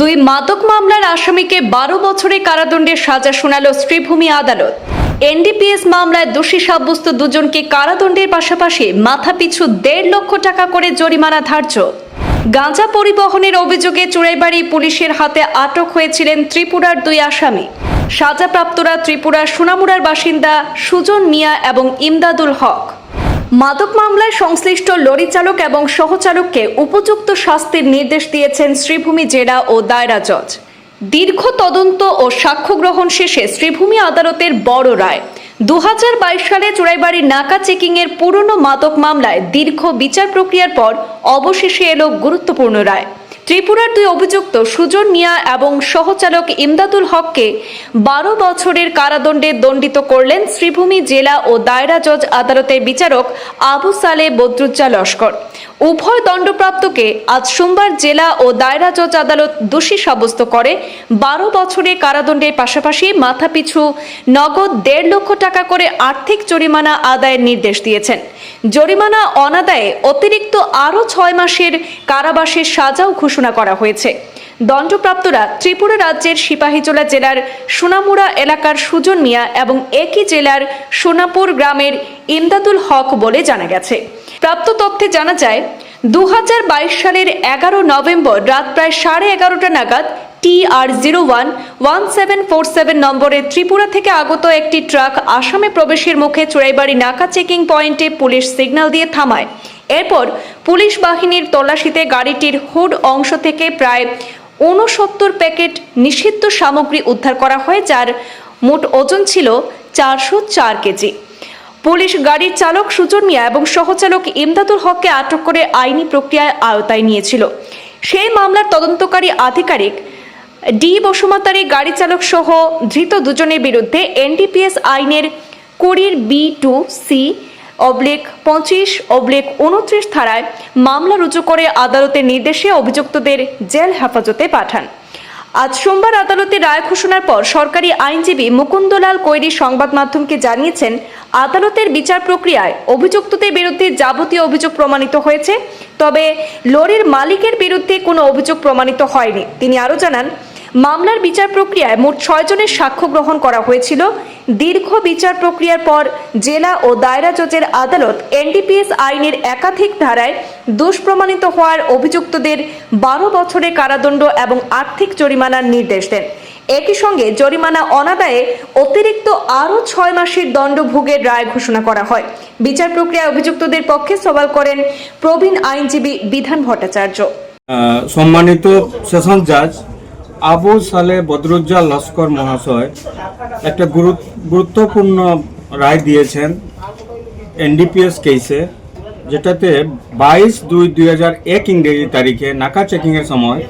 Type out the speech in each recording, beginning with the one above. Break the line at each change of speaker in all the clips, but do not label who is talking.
দুই মাদক মামলার আসামিকে বারো বছরে কারাদণ্ডের সাজা শোনালো শ্রীভূমি আদালত। এনডিপিএস মামলায় দোষী সাব্যস্ত দুজনকে কারাদণ্ডের পাশাপাশি মাথাপিছু দেড় লক্ষ টাকা করে জরিমানা ধার্য। গাঁজা পরিবহনের অভিযোগে চুড়াইবাড়ি পুলিশের হাতে আটক হয়েছিলেন ত্রিপুরার দুই আসামি। সাজাপ্রাপ্তরা ত্রিপুরার সোনামুড়ার বাসিন্দা সুজন মিয়া এবং ইমদাদুল হক। মাদক মামলায় সংশ্লিষ্ট লরি চালক এবং সহচালককে উপযুক্ত শাস্তির নির্দেশ দিয়েছেন শ্রীভূমি জেলা ও দায়রা জজ। দীর্ঘ তদন্ত ও সাক্ষ্য গ্রহণ শেষে শ্রীভূমি আদালতের বড় রায়। দু হাজার বাইশ সালে চুড়াইবাড়ির নাকা চেকিংয়ের পুরনো মাদক মামলায় দীর্ঘ বিচার প্রক্রিয়ার পর অবশেষে এলো গুরুত্বপূর্ণ রায়। ত্রিপুরার দুই অভিযুক্ত সুজন মিয়া এবং সহচালক ইমদাদুল হককে বারো বছরের কারাদণ্ডে দণ্ডিত করলেন শ্রীভূমি জেলা ও দায়রা জজ আদালতের বিচারক আবু সালে বদরুজ্জা লস্কর। উভয় দণ্ডপ্রাপ্তকে আজ সোমবার জেলা ও দায়রা জজ আদালত দোষী সাব্যস্ত করে। বারো বছরের কারাদণ্ডের পাশাপাশি মাথাপিছু নগদ দেড় লক্ষ টাকা করে আর্থিক জরিমানা আদায়ের নির্দেশ দিয়েছেন। জরিমানা অনাদায়ে অতিরিক্ত আরও ছয় মাসের কারাবাসের সাজাও ঘোষণা করা হয়েছে। দণ্ডপ্রাপ্তরা ত্রিপুরা রাজ্যের সিপাহীজলা জেলার সোনামুড়া এলাকার সুজন মিয়া এবং একই জেলার সোনাপুর গ্রামের ইমদাদুল হক বলে জানা গেছে। প্রাপ্ত তথ্যে জানা যায় দু হাজার বাইশ সালের এগারো নভেম্বর রাত প্রায় সাড়ে এগারোটা নাগাদ T R zero one one seven four seven নম্বরের ত্রিপুরা থেকে আগত একটি ট্রাক আসামে প্রবেশের মুখে চোরাইবাড়ি নাকা চেকিং পয়েন্টে পুলিশ সিগন্যাল দিয়ে থামায়। এরপর পুলিশ বাহিনীর তল্লাশিতে গাড়িটির হুড অংশ থেকে প্রায় ঊনসত্তর প্যাকেট নিষিদ্ধ সামগ্রী উদ্ধার করা হয়, যার মোট ওজন ছিল চারশো চার কেজি। পুলিশ গাড়ির চালক সুজন মিয়া এবং সহচালক ইমদাদুল হককে আটক করে আইনি প্রক্রিয়ায় আওতায় নিয়েছিল। সেই মামলার তদন্তকারী আধিকারিক ডি বসুমাতারি, গাড়ি চালক সহ ধৃত দুজনের বিরুদ্ধে এনডিপিএস আইনের কুড়ির বি টু সি অবলিক পঁচিশ অবলিক উনত্রিশ ধারায় মামলা রুজু করে আদালতের নির্দেশে অভিযুক্তদের জেল হেফাজতে পাঠান। আজ সোমবার আদালতের রায় ঘোষণার পর সরকারি আইনজীবী মুকুন্দলাল কৈরি সংবাদ মাধ্যমকে জানিয়েছেন আদালতের বিচার প্রক্রিয়ায় অভিযুক্তদের বিরুদ্ধে যাবতীয় অভিযোগ প্রমাণিত হয়েছে। তবে লরির মালিকের বিরুদ্ধে কোনো অভিযোগ প্রমাণিত হয়নি। তিনি আরও জানান, মামলার বিচার প্রক্রিয়ায় মোট ছয়জনের সাক্ষ্য গ্রহণ করা হয়েছিল। দীর্ঘ বিচার প্রক্রিয়ার পর জেলা ও দায়রা জজের আদালত এনডিপিএস আইনের একাধিক ধারায় দোষ প্রমাণিত হওয়ার অভিযুক্তদের বারো বছরের কারাদণ্ড এবং আর্থিক জরিমানার নির্দেশ দেন। একই সঙ্গে জরিমানা অনাদায়ে অতিরিক্ত আরও ছয় মাসের দণ্ডভোগের রায় ঘোষণা করা হয়। বিচার প্রক্রিয়ায় অভিযুক্তদের পক্ষে সওয়াল করেন প্রবীণ আইনজীবী বিধান ভট্টাচার্য।
সম্মানিত সেশন জাজ আবু সালে বদরুজ্জা লস্কর মহাশয় একটা গুরুত- গুরুত্বপূর্ণ রায় দিয়েছেন এনডিপিএস কেসে, যেটাতে বাইশ দুই দুই হাজার এক ইংরেজি তারিখে নাকা চেকিংয়ের সময়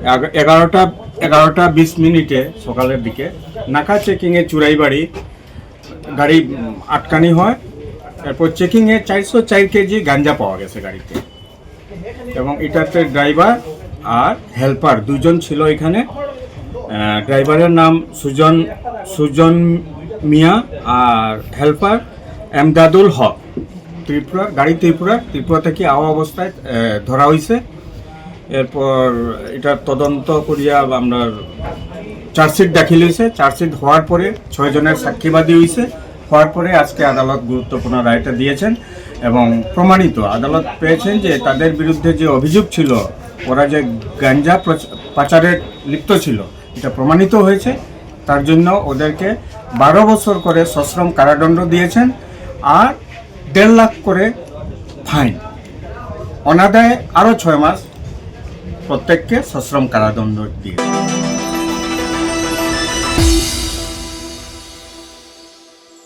এগা- এগারোটা এগারোটা বিশ মিনিটে সকালের দিকে। নাকা চেকিংয়ে চুরাইবাড়ি, গাড়ি আটকানি হয়। তারপর চেকিংয়ে চারশো চার কেজি গাঞ্জা পাওয়া গেছে গাড়িতে। এবং এটাতে ড্রাইভার আর হেল্পার দুজন ছিল এখানে। ড্রাইভারের নাম সুজন সুজন মিয়া আর হেল্পার এমদাদুল হক। ত্রিপুরা, গাড়ি ত্রিপুরা ত্রিপুরা থেকে আওয়া অবস্থায় ধরা হয়েছে এরপর এটা তদন্ত করিয়া আমরা চার্জশিট দাখিল হয়েছে চার্জশিট হওয়ার পরে ছয়জনের সাক্ষীবাদী হয়েছে হওয়ার পরে আজকে আদালত গুরুত্বপূর্ণ রায়টা দিয়েছেন এবং প্রমাণিত আদালত পেয়েছেন যে তাদের বিরুদ্ধে যে অভিযোগ ছিল, ওরা যে গাঞ্জা পাচারে লিপ্ত ছিল, এটা প্রমাণিত হয়েছে। তার জন্য ওদেরকে বারো বছর করে সশ্রম কারাদণ্ড দিয়েছেন আর দেড় লাখ করে ফাইন। অনাদায়ে আরও ছয় মাস প্রত্যেককে সশ্রম কারাদণ্ড দিয়েছে